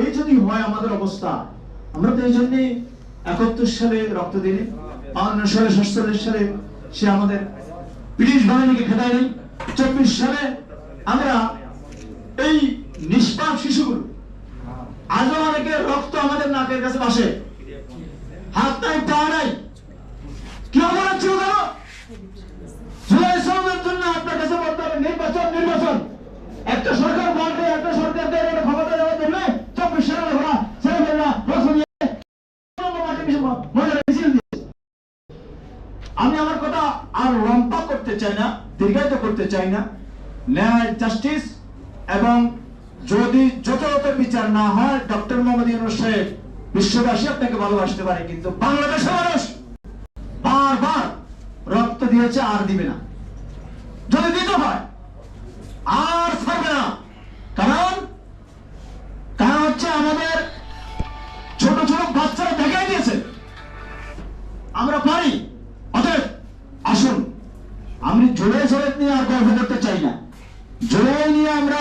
এই যদি হয় আমাদের অবস্থা। আমরা তো এই জন্যে একাত্তর সালে রক্ত দিই বাউন্ন সালে, সাতচল্লিশ সালে সে আমাদের ব্রিটিশ বাহিনীকে খেদায় চব্বিশ সালে আমরা এই নিষ্পাপ শিশুগুলো, আজও অনেকের রক্ত আমাদের নাকের কাছে বাসে হাত নাই, পা নাই। কি অপরাধ ছিল কেন জুলাই সনদের জন্য আপনার কাছে বলতে হবে, নির্বাচন নির্বাচন। একটা সরকার বলবে একটা সরকার দেয় ক্ষমতা দেওয়ার জন্য আমি আমার কথা আর লম্বা করতে চাই না, দীর্ঘায়িত করতে চাই না। ন্যায় জাস্টিস এবং যদি যথাযথ বিচার না হয় ডক্টর মোহাম্মদ ইউনুস সাহেব, বিশ্ববাসী আপনাকে ভালোবাসতে পারে, কিন্তু বাংলাদেশের মানুষ বারবার রক্ত দিয়েছে আর দিবে না। যদি দিতে হয়, আর ছাড়বে না। কারণ কারণ হচ্ছে আমাদের ছোট ছোট বাচ্চারা দেখাই দিয়েছে। আমরা পারি। জোরে জোরে নিয়ে আর করতে চাই না। নিয়ে আমরা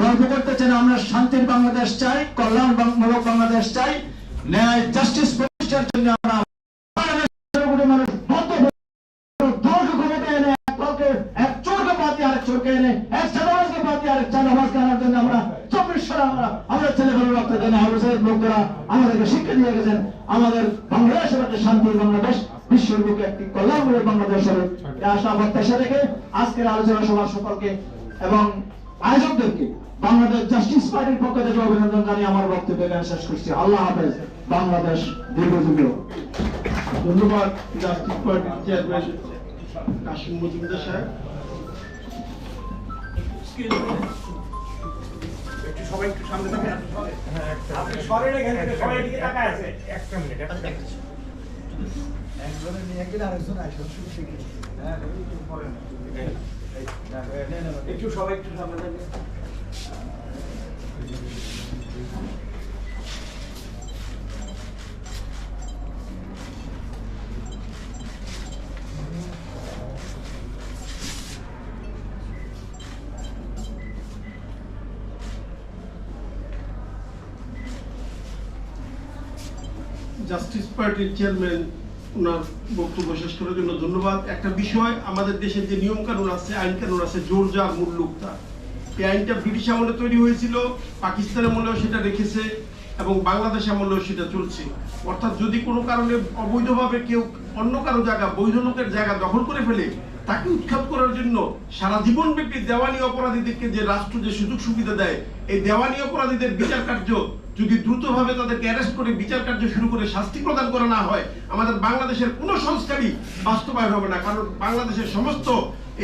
গর্ব করতে চাই না। আমরা শান্তির বাংলাদেশ চাই, কল্যাণমূলক বাংলাদেশ চাই, ন্যায়, জাস্টিস প্রতিষ্ঠার জন্য আমরা আমাদেরকে শিক্ষা দিয়ে গেছেন। আমাদের বাংলাদেশ শান্তির বাংলাদেশ বিশ্বের বুকে একটি কল্যাণমূলক বাংলাদেশ হবে। আশা প্রত্যাশা রেখে আজকের আলোচনা সভার সকলকে এবং আয়োজকদেরকে বাংলাদেশ জাস্টিস পার্টির পক্ষ থেকে অভিনন্দন জানিয়ে আমার বক্তব্য এখানে শেষ করছি। আল্লাহ হাফেজ। বাংলাদেশ দীর্ঘজীবী হোক। ধন্যবাদ জাস্টিস পার্টির চেয়ারম্যান কাশিম মজুমদার সাহেব। একটু সবাই একটু সামনে থাকেন আপনি সরেন এখান সবাই এদিকে তাকায় আছে। একটা মিনিট। একটা মিনিট একটু সবাই একটু সামনে থাকেন জাস্টিস পার্টির চেয়ারম্যান ওনার বক্তব্য শেষ করার জন্য ধন্যবাদ। একটা বিষয়, আমাদের দেশের যে নিয়ম কানুন আছে আইন কানুন আছে, জোর যার মুল্লুক তার। এই আইনটা ব্রিটিশ আমলে তৈরি হয়েছিল, পাকিস্তান আমলেও সেটা রেখেছে, এবং বাংলাদেশ আমলেও সেটা চলছে। অর্থাৎ যদি কোনো কারণে অবৈধভাবে কেউ অন্য কারও জায়গা, বৈধ লোকের জায়গা দখল করে ফেলে, তাকে উৎখাত করার জন্য সারা জীবনব্যাপী দেওয়ানি অপরাধীদেরকে যে রাষ্ট্র যে সুযোগ সুবিধা দেয়, এই দেওয়ানি অপরাধীদের বিচার কার্য যদি দ্রুতভাবে তাদেরকে অ্যারেস্ট করে বিচার কার্য শুরু করে শাস্তি প্রদান করা না হয়, আমাদের বাংলাদেশের কোনো সংস্কারই বাস্তবায়ন হবে না। কারণ বাংলাদেশের সমস্ত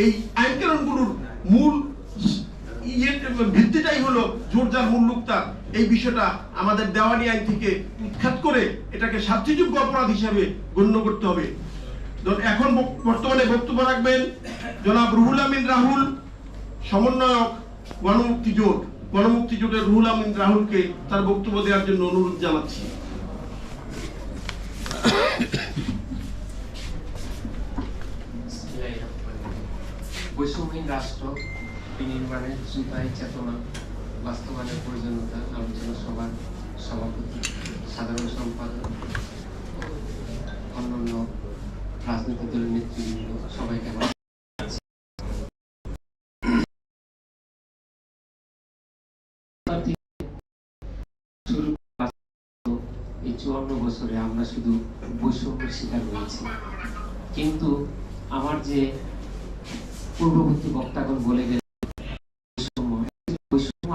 এই আইন কানুনগুলোর মূল ইয়ে ভিত্তিটাই হলো জোরজার মুল্লুকতা এই বিষয়টা আমাদের দেওয়ানি আইন থেকে উৎখাত করে এটাকে শাস্তিযোগ্য অপরাধ হিসাবে গণ্য করতে হবে। এখন বর্তমানে বক্তব্য রাখবেন জনাব রুহুল আমিন রাহুল, সমন্বয়ক গণমুক্তি জোট। গণমুক্তি জোটের রুহুল আমিন রাহুলকে তার বক্তব্য দেওয়ার জন্য অনুরোধ জানাচ্ছি। বৈষম্যহীন রাষ্ট্র বিনির্মাণের চিন্তায় চেতনা, বাস্তবায়নের প্রয়োজনীয়তা, আলোচনা সভার সভাপতি, সাধারণ সম্পাদক, অন্যান্য রাজনৈতিক দলের নেতৃবৃন্দ সবাইকে আমার বছরে আমরা শুধু বৈষম্যের শিকার হয়েছি। কিন্তু আমার যে পূর্ববর্তী বক্তাগণ বলে গেলে বৈষম্য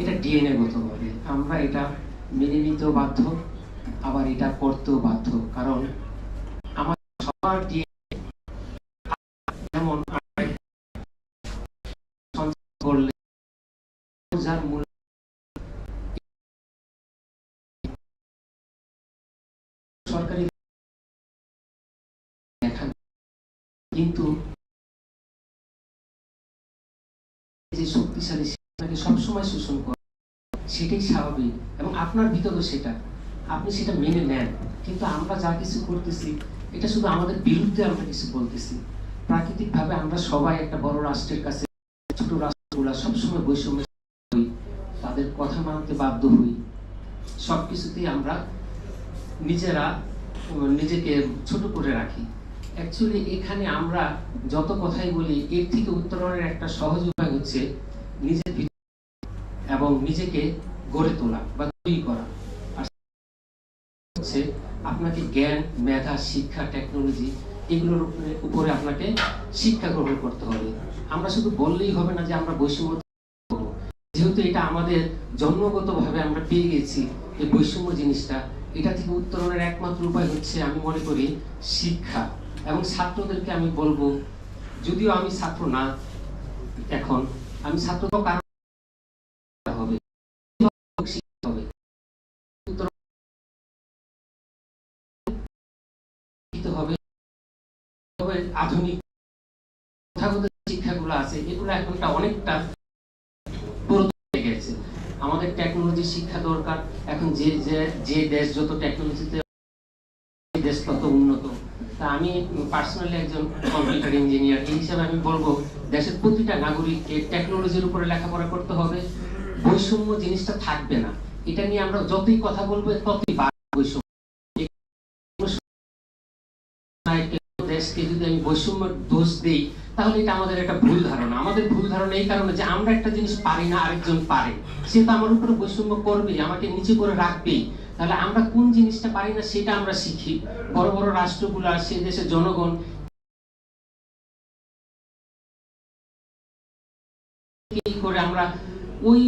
এটা ডিএনএ গত ভাবে। আমরা এটা মেনে নিতেও বাধ্য, আবার এটা করতেও বাধ্য। কারণ আমার সবার ডিএনএ কিন্তু যে শক্তিশালী সেটাকে সবসময় শোষণ করে, সেটাই স্বাভাবিক এবং আপনার ভিতরেও সেটা। আপনি সেটা মেনে নেন। কিন্তু আমরা যা কিছু করতেছি, এটা শুধু আমাদের বিরুদ্ধে আমরা কিছু বলতেছি। প্রাকৃতিকভাবে আমরা সবাই একটা বড় রাষ্ট্রের কাছে, ছোট রাষ্ট্রগুলা সবসময় বৈষম্য হই, তাদের কথা মানতে বাধ্য হই। সব কিছুতেই আমরা নিজেরা, নিজেকে ছোট করে রাখি। অ্যাকচুয়ালি এখানে আমরা যত কথাই বলি, এর থেকে উত্তরণের একটা সহজ উপায় হচ্ছে নিজের এবং নিজেকে গড়ে তোলা বা তৈরি করা। হচ্ছে আপনাকে জ্ঞান, মেধা, শিক্ষা টেকনোলজি এগুলোর উপরে উপরে আপনাকে শিক্ষা গ্রহণ করতে হবে। আমরা শুধু বললেই হবে না যে আমরা বৈষম্য যেহেতু এটা আমাদের জন্মগতভাবে আমরা পেয়ে গেছি এই বৈষম্য জিনিসটা, এটা থেকে উত্তরণের একমাত্র উপায় হচ্ছে আমি মনে করি শিক্ষা। এবং ছাত্রদেরকে আমি বলব, যদিও আমি ছাত্র না এখন, আমি ছাত্র কারণ হবে। তবে আধুনিক আছে, এগুলো এখনটা অনেকটা গেছে। আমাদের টেকনোলজি শিক্ষা দরকার, এখন যে যে যে দেশ যত টেকনোলজিতে দেশ তত উন্নত। আমি পার্সোনালি একজন কম্পিউটার ইঞ্জিনিয়ার এই হিসাবে আমি বলব দেশের প্রতিটা নাগরিককে টেকনোলজির উপরে লেখাপড়া করতে হবে বৈষম্য জিনিসটা থাকবে না এটা নিয়ে আমরা যতই কথা বলব ততই বৈষম্য দেশকে যদি আমি বৈষম্য দোষ দেই তাহলে এটা আমাদের একটা ভুল ধারণা। আমাদের ভুল ধারণা এই কারণে যে আমরা একটা জিনিস পারি না, আরেকজন পারে। সে তো আমার উপরে বৈষম্য করবে আমাকে নিচে করে রাখবেই। তাহলে আমরা কোন জিনিসটা পারি না সেটা আমরা শিখি। বড় বড় রাষ্ট্রগুলো আর সে দেশের জনগণ করে আমরা ওই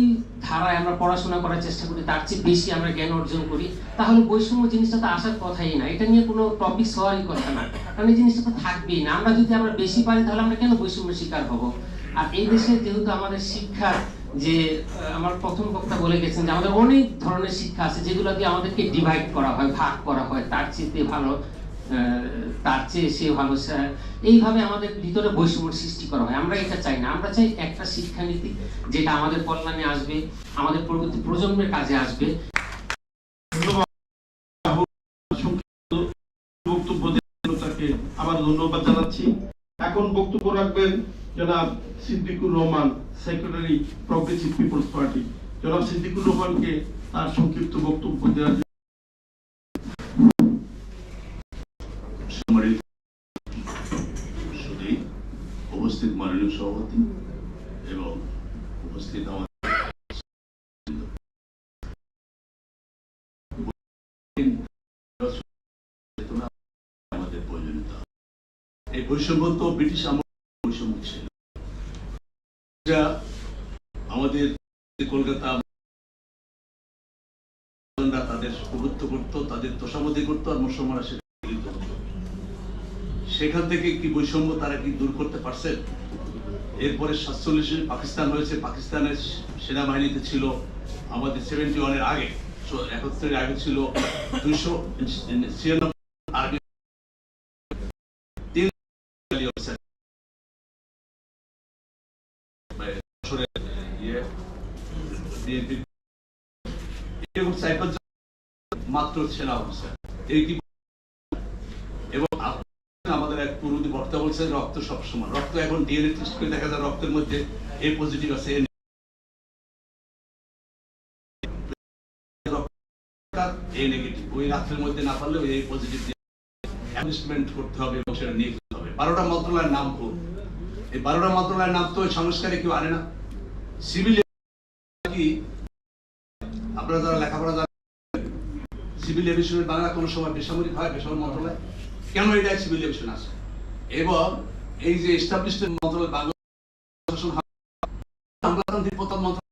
ধারায় আমরা পড়াশোনা করার চেষ্টা করি, তার চেয়ে বেশি আমরা জ্ঞান অর্জন করি। তাহলে বৈষম্য জিনিসটা তো আসার কথাই না, এটা নিয়ে কোনো টপিক হওয়ারই কথা না। কারণ এই জিনিসটা তো থাকবেই না। আমরা যদি আমরা বেশি পারি, তাহলে আমরা কেন বৈষম্যের শিকার হব? আর এই দেশে যেহেতু আমাদের শিক্ষার যে আমার প্রথম বক্তা বলে গেছেন যে আমাদের অনেক ধরনের শিক্ষা আছে যেগুলো দিয়ে আমাদেরকে ডিভাইড করা হয়, ভাগ করা হয়, তার চেয়ে ভালো। তার চেয়ে সে ভালো, সে- এইভাবে আমাদের ভিতরে বৈষম্য সৃষ্টি করা হয়। আমরা এটা চাই না। আমরা চাই একটা শিক্ষানীতি যেটা আমাদের কল্যাণে আসবে, আমাদের পরবর্তী প্রজন্মের কাজে আসবে। আবার ধন্যবাদ জানাচ্ছি। এখন বক্তব্য রাখবেন জনাব Siddiqur Rahman secretary progressive people's party জনাব সিদ্দিকুর রহমানকে তার সংক্ষিপ্ত বক্তব্য দেওয়ার জন্য সম্মানিত সুদী উপস্থিত মাননীয় সভাপতি এবং উপস্থিত প্রয়োজনীয়তা এই বৈষম্য তো ব্রিটিশ বৈষম্য ছিল আমাদের কলকাতা তাদের প্রভুত্ব তাদের তোষামতি করতো আর মুসলমানরা সেখান থেকে কি বৈষম্য তারা কি দূর করতে পারছেন? এরপরে সাতচল্লিশে পাকিস্তান হয়েছে পাকিস্তানের সেনাবাহিনীতে ছিল আমাদের সেভেন্টি ওয়ানের আগে। একাত্তরের আগে ছিল দুইশো ছিয়ানব্বই ইয়ে, মাত্র সেনা অফিসার এই এবং আমাদের এক পূর্ববর্তী বক্তা বলছেন রক্ত সবসময়। রক্ত এখন ডিএনএ টেস্ট করে দেখা যায় রক্তের মধ্যে এ পজিটিভ আছে বারোটা নাম এই বারোটা নাম তো ওই সংস্কারে কেউ আনে না। সিভিল কি? যারা লেখাপড়া সিভিল বাংলা কোনো সময় বেসামরিক হয়? বেসামরিক মন্ত্রণালয়? কেন এটা সিভিল এভিশন আছে? এবং এই যে এস্টাবলিশমেন্ট মন্ত্রণালয় বাংলা শাসন আমলাতান্ত্রিক প্রধান মন্ত্রণালয়